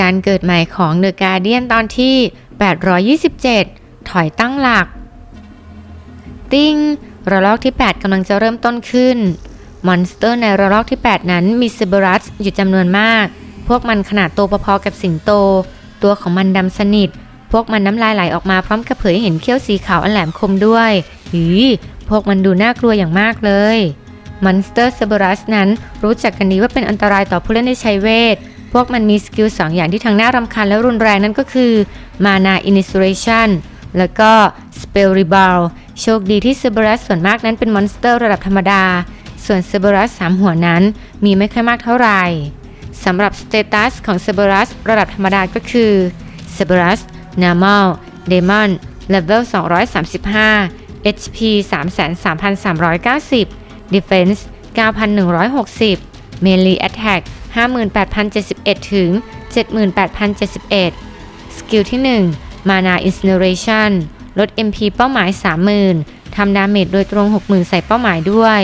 การเกิดใหม่ของเดอะการเดียนตอนที่ 827 ถอยตั้งหลัก ติ้งระลอกที่ 8กำลังจะเริ่มต้นขึ้น มอนสเตอร์ในระลอกที่ 8 นั้นมีซเบรัสอยู่จำนวนมาก พวกมันขนาดโตพอๆกับสิงโต ตัวของมันดำสนิท พวกมันน้ำลายไหลออกมาพร้อมกับเผยเห็นเขี้ยวสีขาวอันแหลมคมด้วยหีพวกมันดูน่ากลัวอย่างมากเลยมอนสเตอร์ซเบรัสนั้นรู้จักกันดีว่าเป็นอันตรายต่อผู้เล่นที่ใช้เวท พวกมันมีสกิลสองอย่างที่ทั้งน่ารำคาญและรุนแรงนั่นก็คือ Mana Initiation แล้วก็ Spell Rebound โชคดีที่เซเบรัสส่วนมากนั้นเป็นมอนสเตอร์ระดับธรรมดา ส่วนเซเบรัสสามหัวนั้นมีไม่ค่อยมากเท่าไหร่สำหรับสเตตัสของเซเบรัสระดับธรรมดาก็คือเซเบรัส Normal Demon Level 235 HP 33,390 Defense 9,160 Melee Attack 58,071 ถึง 78,071 สกิลที่ 1 Mana Incineration ลด MP เป้าหมาย 30,000 ทำดาเมจโดยตรง 60,000 ใส่เป้าหมายด้วย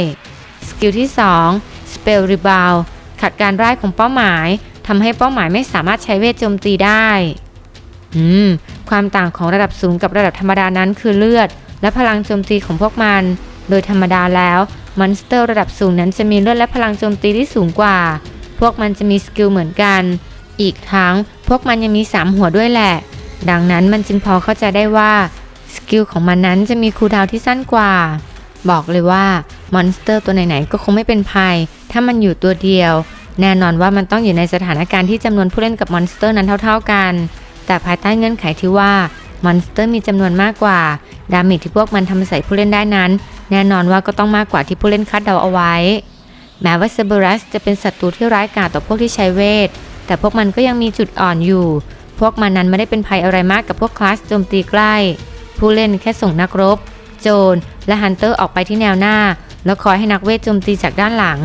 สกิลที่ 2 Spell Rebound ขัดการร่ายของเป้าหมาย ทำให้เป้าหมายไม่สามารถใช้เวทโจมตีได้ อืม ความต่างของระดับสูงกับระดับธรรมดานั้นคือเลือด และพลังโจมตีของพวกมัน โดยธรรมดาแล้วมอนสเตอร์ระดับสูงนั้นจะมีเลือดและพลังโจมตีที่สูงกว่า พวกมันจะมีสกิลเหมือนกัน อีกทั้งพวกมันยังมีสามหัวด้วยแหละ ดังนั้นมันจึงพอเข้าใจได้ว่าสกิลของมันนั้นจะมีคูลดาวที่สั้นกว่า บอกเลยว่ามอนสเตอร์ตัวไหนๆก็คงไม่เป็นภัย ถ้ามันอยู่ตัวเดียว แน่นอนว่ามันต้องอยู่ในสถานการณ์ที่จำนวนผู้เล่นกับมอนสเตอร์นั้นเท่า ๆกัน แต่ภายใต้เงื่อนไขที่ว่ามอนสเตอร์มีจำนวนมากกว่า ดาเมจที่พวกมันทำใส่ผู้เล่นได้นั้น แน่นอนว่าก็ต้องมากกว่าที่ผู้เล่นคาดเดาเอาไว้ แม้ว่าเซเบรัสจะเป็นศัตรูที่ร้ายกาจต่อพวกที่ใช้เวท แต่พวกมันก็ยังมีจุดอ่อนอยู่ พวกมันนั้นไม่ได้เป็นภัยอะไรมากกับพวกคลาสโจมตีใกล้ ผู้เล่นแค่ส่งนักรบ โจร และฮันเตอร์ออกไปที่แนวหน้า แล้วคอยให้นักเวทโจมตีจากด้านหลัง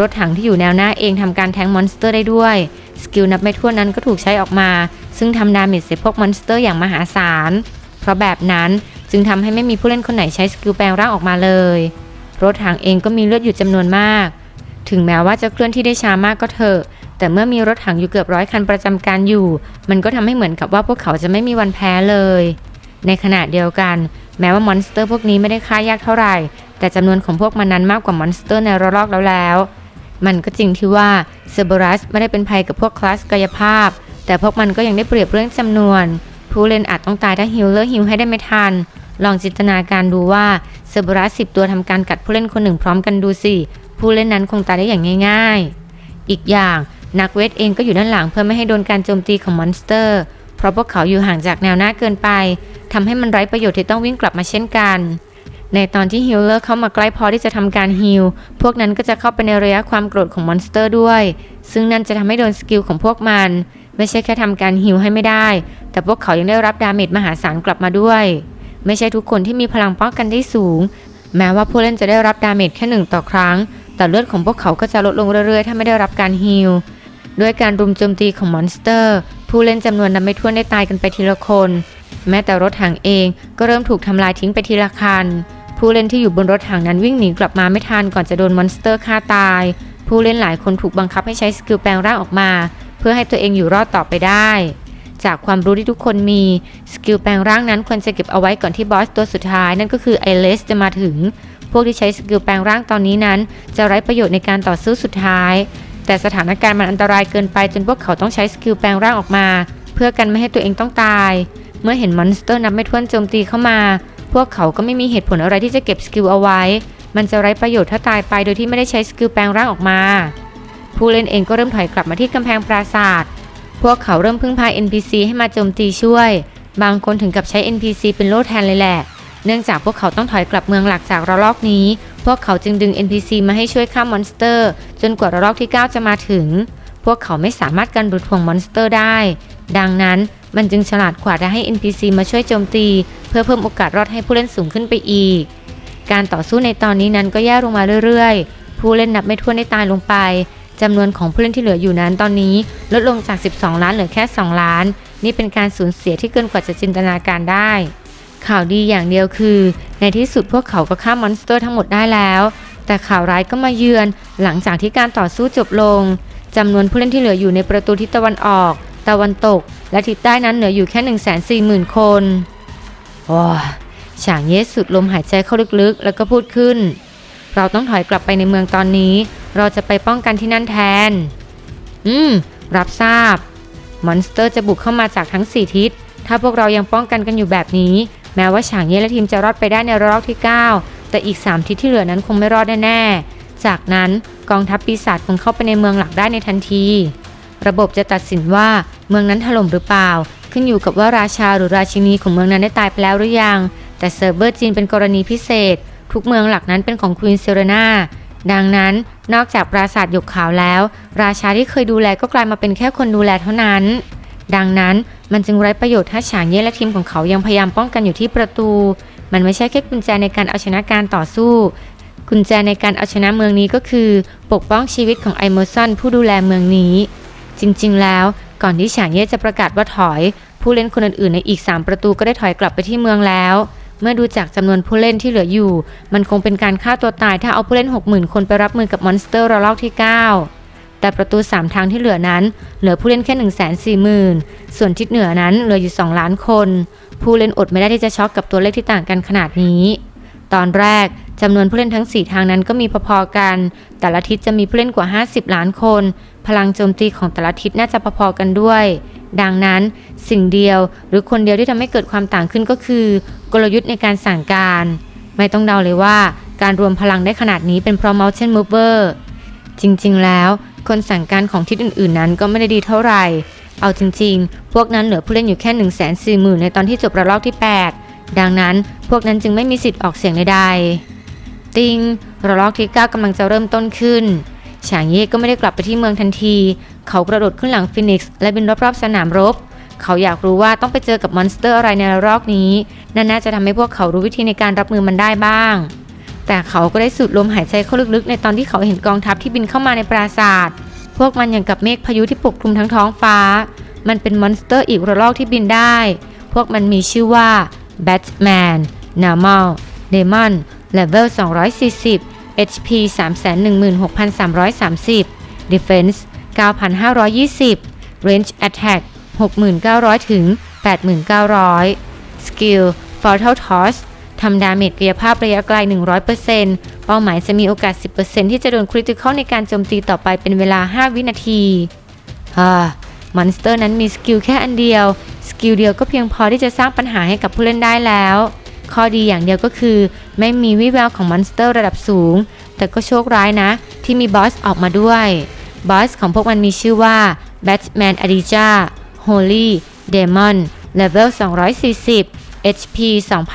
รถถังที่อยู่แนวหน้าเองทำการแทงมอนสเตอร์ได้ด้วย สกิลนับไม่ถ้วนนั้นก็ถูกใช้ออกมา ซึ่งทำดาเมจใส่พวกมอนสเตอร์อย่างมหาศาล เพราะแบบนั้นจึงทำให้ไม่มีผู้เล่นคนไหนใช้สกิลแปลงร่างออกมาเลย รถถังเองก็มีเลือดอยู่จำนวนมาก ถึงแม้ว่าจะเคลื่อนที่ได้ช้ามากก็เถอะ แต่เมื่อมีรถถังอยู่เกือบร้อยคันประจำการอยู่ มันก็ทำให้เหมือนกับว่าพวกเขาจะไม่มีวันแพ้เลย ในขณะเดียวกัน แม้ว่ามอนสเตอร์พวกนี้ไม่ได้ฆ่ายากเท่าไหร่ แต่จำนวนของพวกมันนั้นมากกว่ามอนสเตอร์ในระลอกแล้วแล้วมันก็จริงที่ว่าเซเบรัสไม่ได้เป็นภัยกับพวกคลาสกายภาพ แต่พวกมันก็ยังได้เปรียบเรื่องจำนวน ผู้เล่นอาจต้องตายถ้าฮิลเลอร์ฮิลให้ได้ไม่ทัน ลองจินตนาการดูว่า เซเบรัสสิบตัวทำการกัดผู้เล่นคนหนึ่งพร้อมกันดูสิ ผู้เล่นนั้นคงตายได้อย่างง่าย ๆ อีกอย่างนักเวทเองก็อยู่ด้านหลังเพื่อไม่ให้โดนการโจมตีของมอนสเตอร์ เพราะพวกเขาอยู่ห่างจากแนวหน้าเกินไปทำให้มันไร้ประโยชน์ที่ต้องวิ่งกลับมาเช่นกัน ในตอนที่ฮิลเลอร์เข้ามาใกล้พอที่จะทำการฮิลพวกนั้นก็จะเข้าไปในระยะความโกรธของมอนสเตอร์ด้วย ซึ่งนั่นจะทำให้โดนสกิลของพวกมัน ไม่ใช่แค่ทำการฮิลให้ไม่ได้ แต่พวกเขายังได้รับดาเมจมหาศาลกลับมาด้วย ไม่ใช่ทุกคนที่มีพลังป้องกันได้สูง แม้ว่าผู้เล่นจะได้รับดาเมจแค่หนึ่งต่อครั้ง แต่เลือดของพวกเขาก็จะลดลงเรื่อยๆ ถ้าไม่ได้รับการฮิลด้วยการรุมโจมตีของมอนสเตอร์ ผู้เล่นจำนวนนับไม่ถ้วนได้ตายกันไปทีละคน แม้แต่รถถังเองก็เริ่มถูกทำลายทิ้งไปทีละคัน ผู้เล่นที่อยู่บนรถถังนั้นวิ่งหนีกลับมาไม่ทันก่อนจะโดนมอนสเตอร์ฆ่าตาย ผู้เล่นหลายคนถูกบังคับให้ใช้สกิลแปลงร่างออกมา เพื่อให้ตัวเองอยู่รอดต่อไปได้ จากความรู้ที่ทุกคนมี สกิลแปลงร่างนั้นควรจะเก็บเอาไว้ก่อนที่บอสตัวสุดท้าย นั่นก็คือไอเลสจะมาถึง พวกที่ใช้สกิลแปลงร่างตอนนี้นั้น จะไร้ประโยชน์ในการต่อสู้สุดท้าย แต่สถานการณ์มันอันตรายเกินไปจนพวกเขาต้องใช้สกิลแปลงร่างออกมา เพื่อกันไม่ให้ตัวเองต้องตาย เมื่อเห็นมอนสเตอร์นับไม่ถ้วนโจมตีเข้ามา พวกเขาก็ไม่มีเหตุผลอะไรที่จะเก็บสกิลเอาไว้ มันจะไร้ประโยชน์ถ้าตายไปโดยที่ไม่ได้ใช้สกิลแปลงร่างออกมา ผู้เล่นเองก็เริ่มถอยกลับมาที่กำแพงปราสาท พวกเขาเริ่มพึ่งพา NPC ให้มาโจมตีช่วย บางคนถึงกับใช้ NPC เป็นโล่แทนเลยแหละ เนื่องจากพวกเขาต้องถอยกลับเมืองหลักจากระลอกนี้ พวกเขาจึงดึง NPC มาให้ช่วยฆ่ามอนสเตอร์ จนกว่าระลอกที่ 9 จะมาถึง พวกเขาไม่สามารถกันบุดห่วงมอนสเตอร์ได้ ดังนั้นมันจึงฉลาดกว่าจะให้ NPC มาช่วยโจมตี เพื่อเพิ่มโอกาสรอดให้ผู้เล่นสูงขึ้นไปอีก การต่อสู้ในตอนนี้นั้นก็แย่ลงมาเรื่อยๆ ผู้เล่นนับไม่ถ้วนได้ตายลงไป จำนวนของผู้เล่นที่เหลืออยู่นั้นตอนนี้ลดลงจาก 12 ล้านเหลือแค่ 2 ล้าน นี่เป็นการสูญเสียที่เกินกว่าจะจินตนาการได้ ข่าวดีอย่างเดียวคือ ในที่สุดพวกเขาก็ฆ่ามอนสเตอร์ทั้งหมดได้แล้ว แต่ข่าวร้ายก็มาเยือนหลังจากที่การต่อสู้จบลงจำนวนผู้เล่นที่เหลืออยู่ในประตูทิศตะวันออก ตะวันตก และทิศใต้นั้นเหลืออยู่แค่ 1 4 0 0 0 0 คนโอ้ยฉางเย่สุดลมหายใจเข้าลึกๆ แล้วก็พูดขึ้น เราต้องถอยกลับไปในเมืองตอนนี้ เราจะไปป้องกันที่นั่นแทน อืม รับทราบ มอนสเตอร์จะบุกเข้ามาจากทั้ง 4 ทิศ ถ้าพวกเรายังป้องกันกันอยู่แบบนี้ แม้ว่าฉางเย่และทีมจะรอดไปได้ในระลอกที่ 9 แต่อีก 3 ทิศที่เหลือนั้นคงไม่รอดแน่ๆ จากนั้นกองทัพปีศาจคงเข้าไปในเมืองหลักได้ในทันที ระบบจะตัดสินว่าเมืองนั้นถล่มหรือเปล่า ขึ้นอยู่กับว่าราชาหรือราชินีของเมืองนั้นได้ตายไปแล้วหรือยัง แต่เซิร์ฟเวอร์จีนเป็นกรณีพิเศษ ทุกเมืองหลักนั้นเป็นของควีนเซเรนา ดังนั้นนอกจากปราสาทหยกขาวแล้ว ราชาที่เคยดูแลก็กลายมาเป็นแค่คนดูแลเท่านั้น ดังนั้นมันจึงไร้ประโยชน์ถ้าฉางเย่และทีมของเขายังพยายามป้องกันอยู่ที่ประตู มันไม่ใช่แค่กุญแจในการเอาชนะการต่อสู้ กุญแจในการเอาชนะเมืองนี้ก็คือ ปกป้องชีวิตของไอเมอร์สันผู้ดูแลเมืองนี้ จริงๆ แล้ว ก่อนที่ฉางเย่จะประกาศว่าถอย ผู้เล่นคนอื่นๆในอีก 3 ประตูก็ได้ถอยกลับไปที่เมืองแล้ว มื่อดูจากจำนวนผู้เล่นที่เหลืออยู่ มันคงเป็นการฆ่าตัวตายถ้าเอาผู้เล่น 60,000 คนไปรับมือกับมอนสเตอร์ระลอกที่ 9 แต่ประตู 3 ทางที่เหลือนั้น เหลือผู้เล่นแค่ 140,000 ส่วนทิศเหนือนั้นเหลืออยู่ 2 ล้านคน ผู้เล่นอดไม่ได้ที่จะช็อกกับตัวเลขที่ต่างกันขนาดนี้ ตอนแรกจำนวนผู้เล่นทั้ง 4 ทางนั้นก็มีพอๆกัน แต่ละทิศจะมีผู้เล่นกว่า 50 ล้านคน พลังโจมตีของแต่ละทิศน่าจะพอๆกันด้วย ดังนั้นสิ่งเดียวหรือคนเดียวที่ทำให้เกิดความต่างขึ้นก็คือ กลยุทธ์ในการสั่งการ ไม่ต้องเดาเลยว่าการรวมพลังได้ขนาดนี้เป็นเพราะ Mountain Mover จริงๆ แล้ว คนสั่งการของทิศอื่นๆ นั้นก็ไม่ได้ดีเท่าไหร่ เอาจริงๆ พวกนั้นเหลือผู้เล่นอยู่แค่ 1 4 0 0 0 0 ในตอนที่จบระลอกที่ 8 ดังนั้นพวกนั้นจึงไม่มีสิทธิ์ออกเสียงใดๆ ติงระลอกที่ 9กำลังจะเริ่มต้นขึ้นฉางเย่ก็ไม่ได้กลับไปที่เมืองทันที เขากระโดดขึ้นหลังฟินิกซ์และบินรอบๆสนามรบ เขาอยากรู้ว่าต้องไปเจอกับมอนสเตอร์อะไรในระลอกนี้นั่นน่าจะทำให้พวกเขารู้วิธีในการรับมือมันได้บ้าง แต่เขาก็ได้สูดลมหายใจเข้าลึกๆ ในตอนที่เขาเห็นกองทัพที่บินเข้ามาในปราสาทพวกมันอย่างกับเมฆพายุที่ปกคลุมทั้งท้องฟ้า มันเป็นมอนสเตอร์อีกระลอกที่บินได้ พวกมันมีชื่อว่า Batman Normal Demon Level 240 HP 316,330 Defense 9,520 Range Attack 6,900ถึง8,900 Skill Fatal Toss ทำดาเมจกายภาพระยะไกล 100%เป้าหมายจะมีโอกาส 10%ที่จะโดนคริติคอลในการโจมตีต่อไปเป็นเวลา 5 วินาทีฮ่ามอนสเตอร์นั้นมีสกิลแค่อันเดียว สกิลเดียวก็เพียงพอที่จะสร้างปัญหาให้กับผู้เล่นได้แล้ว ข้อดีอย่างเดียวก็คือ ไม่มีวิแววของมอนสเตอร์ระดับสูง แต่ก็โชคร้ายนะ ที่มีบอสออกมาด้วย บอสของพวกมันมีชื่อว่า Batman a d i j a Holy Demon Level 240 HP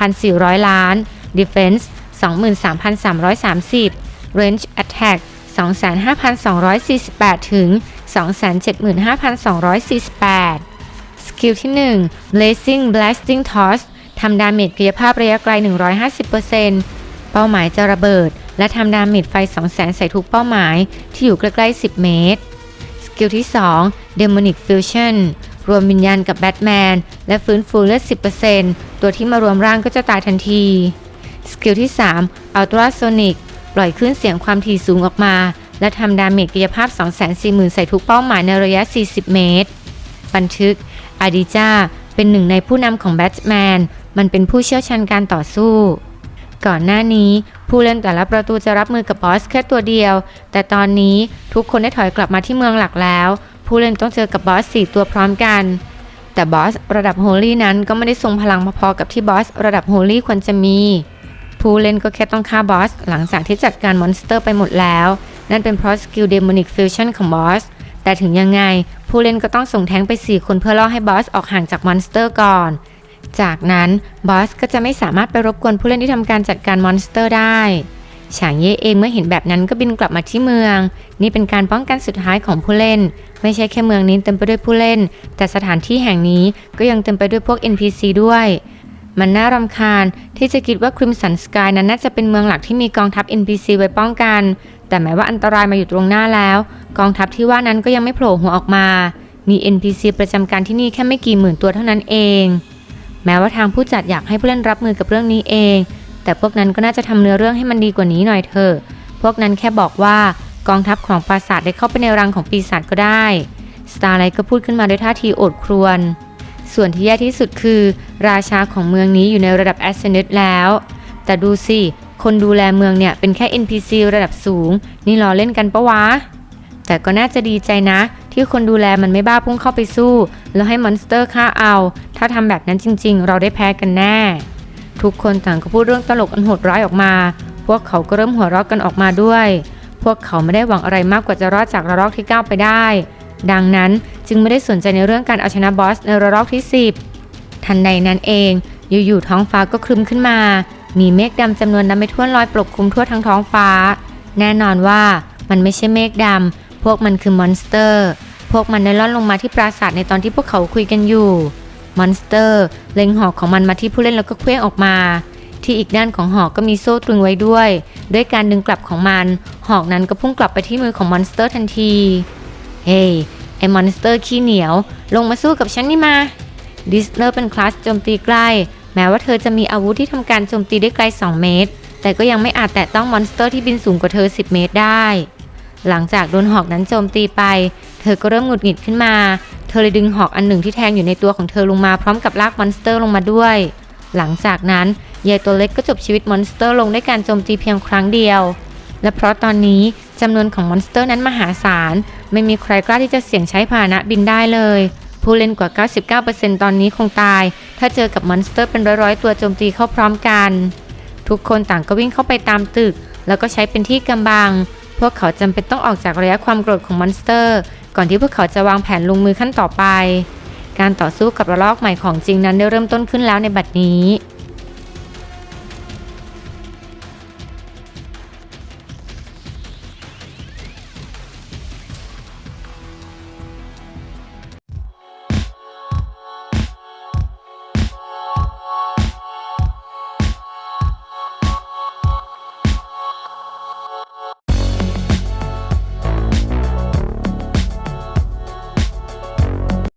2,400 ล้าน Defense 23,330 Range Attack 25,248 ถึง 275,248 สกิลที่ 1 Blazing Blasting Toss ทำดาเมจกายภาพระยะไกล 150%เป้าหมายจะระเบิด และทำดาเมจไฟ 200,000 ใส่ทุกเป้าหมายที่อยู่ใกล้ๆ 10 เมตร สกิลที่ 2 Demonic Fusion รวมวิญญาณกับแบทแมน และฟื้นฟูเลือด 10%ตัวที่มารวมร่างก็จะตายทันที สกิลที่ 3 Ultrasonic ปล่อยคลื่นเสียงความถี่สูงออกมา และทำดาเมจกายภาพ 240,000 ใส่ทุกเป้าหมายในระยะ 40 เมตร บันทึก อาดิจาเป็นหนึ่งในผู้นำของแบทแมน มันเป็นผู้เชี่ยวชาญการต่อสู้ ก่อนหน้านี้ ผู้เล่นแต่ละประตูจะรับมือกับบอสแค่ตัวเดียว แต่ตอนนี้ทุกคนได้ถอยกลับมาที่เมืองหลักแล้ว ผู้เล่นต้องเจอกับบอส 4 ตัวพร้อมกัน แต่บอสระดับโฮลี่นั้นก็ไม่ได้ทรงพลังพอๆกับที่บอสระดับโฮลี่ควรจะมี ผู้เล่นก็แค่ต้องฆ่าบอสหลังจากที่จัดการมอนสเตอร์ไปหมดแล้ว นั่นเป็นเพราะสกิลเดมอนิกฟิวชั่นของบอสแต่ถึงยังไง ผู้เล่นก็ต้องส่งแทงไป 4 คนเพื่อล่อให้บอสออกห่างจากมอนสเตอร์ก่อน จากนั้นบอสก็จะไม่สามารถไปรบกวนผู้เล่นที่ทำการจัดการมอนสเตอร์ได้ ฉางเย่เองเมื่อเห็นแบบนั้นก็บินกลับมาที่เมือง นี่เป็นการป้องกันสุดท้ายของผู้เล่น ไม่ใช่แค่เมืองนี้เต็มไปด้วยผู้เล่น แต่สถานที่แห่งนี้ก็ยังเต็มไปด้วยพวก NPC ด้วย มันน่ารำคาญที่จะคิดว่า Crimson Sky นั้นน่าจะเป็นเมืองหลักที่มีกองทัพ NPC ไว้ป้องกัน แต่แม้ว่าอันตรายมาอยู่ตรงหน้าแล้ว กองทัพที่ว่านั้นก็ยังไม่โผล่หัวออกมา มี NPC ประจำการที่นี่แค่ไม่กี่หมื่นตัวเท่านั้นเอง แม้ว่าทางผู้จัดอยากให้ผู้เล่นรับมือกับเรื่องนี้เอง แต่พวกนั้นก็น่าจะทำเนื้อเรื่องให้มันดีกว่านี้หน่อยเถอะพวกนั้นแค่บอกว่ากองทัพของปราสาทได้เข้าไปในรังของปีศาจก็ได้ สตาร์ไลท์ก็พูดขึ้นมาด้วยท่าทีโอดครวญส่วนที่แย่ที่สุดคือ ราชาของเมืองนี้อยู่ในระดับแอสเซนต์แล้ว แต่ดูสิ คนดูแลเมืองเนี่ยเป็นแค่ NPC ระดับสูง นี่ล้อเล่นกันปะวะ แต่ก็น่าจะดีใจนะ ที่คนดูแลมันไม่บ้าพุ่งเข้าไปสู้ แล้วให้มอนสเตอร์ฆ่าเอา ถ้าทำแบบนั้นจริง ๆ เราได้แพ้กันแน่ ทุกคนต่างก็พูดเรื่องตลกอันโหดร้ายออกมา พวกเขาก็เริ่มหัวเราะกันออกมาด้วย พวกเขาไม่ได้หวังอะไรมากกว่าจะรอดจากระลอกที่ 9 ไปได้ ดังนั้นจึงไม่ได้สนใจในเรื่องการเอาชนะบอสในระลอกที่ 10 ทันใดนั้นเอง อยู่ๆท้องฟ้าก็ครึมขึ้นมา มีเมฆดำจำนวนนับไม่ถ้วนลอยปกคลุมทั่วทั้งท้องฟ้า แน่นอนว่ามันไม่ใช่เมฆดำพวกมันคือมอนสเตอร์ พวกมันได้ล่อนลงมาที่ปราสาทในตอนที่พวกเขาคุยกันอยู่ มอนสเตอร์ เล็งหอกของมันมาที่ผู้เล่นแล้วก็เคลื่องออกมา ที่อีกด้านของหอกก็มีโซ่ตรึงไว้ด้วย ด้วยการดึงกลับของมัน หอกนั้นก็พุ่งกลับไปที่มือของมอนสเตอร์ทันที เฮ้ยไอ้มอนสเตอร์ขี้เหนียว ลงมาสู้กับฉันนี่มา ดิสเลอร์เป็นคลาสโจมตีใกล้ แม้ว่าเธอจะมีอาวุธที่ทำการโจมตีได้ไกล 2 เมตร แต่ก็ยังไม่อาจแตะต้องมอนสเตอร์ที่บินสูงกว่าเธอ 10 เมตรได้ หลังจากโดนหอกนั้นโจมตีไป เธอก็เริ่มหงุดหงิดขึ้นมา เธอเลยดึงหอกอันหนึ่งที่แทงอยู่ในตัวของเธอลงมาพร้อมกับลากมอนสเตอร์ลงมาด้วย หลังจากนั้นยายตัวเล็กก็จบชีวิตมอนสเตอร์ลงด้วยการโจมตีเพียงครั้งเดียว และเพราะตอนนี้จำนวนของมอนสเตอร์นั้นมหาศาล ไม่มีใครกล้าที่จะเสี่ยงใช้พาหนะบินได้เลย ผู้เล่นกว่า 99%ตอนนี้คงตาย ถ้าเจอกับมอนสเตอร์เป็นร้อยๆตัวโจมตีเข้าพร้อมกัน ทุกคนต่างก็วิ่งเข้าไปตามตึก แล้วก็ใช้เป็นที่กำบัง พวกเขาจำเป็นต้องออกจากระยะความโกรธของมอนสเตอร์ ก่อนที่พวกเขาจะวางแผนลงมือขั้นต่อไป การต่อสู้กับระลอกใหม่ของจริงนั้นได้เริ่มต้นขึ้นแล้วในบัดนี้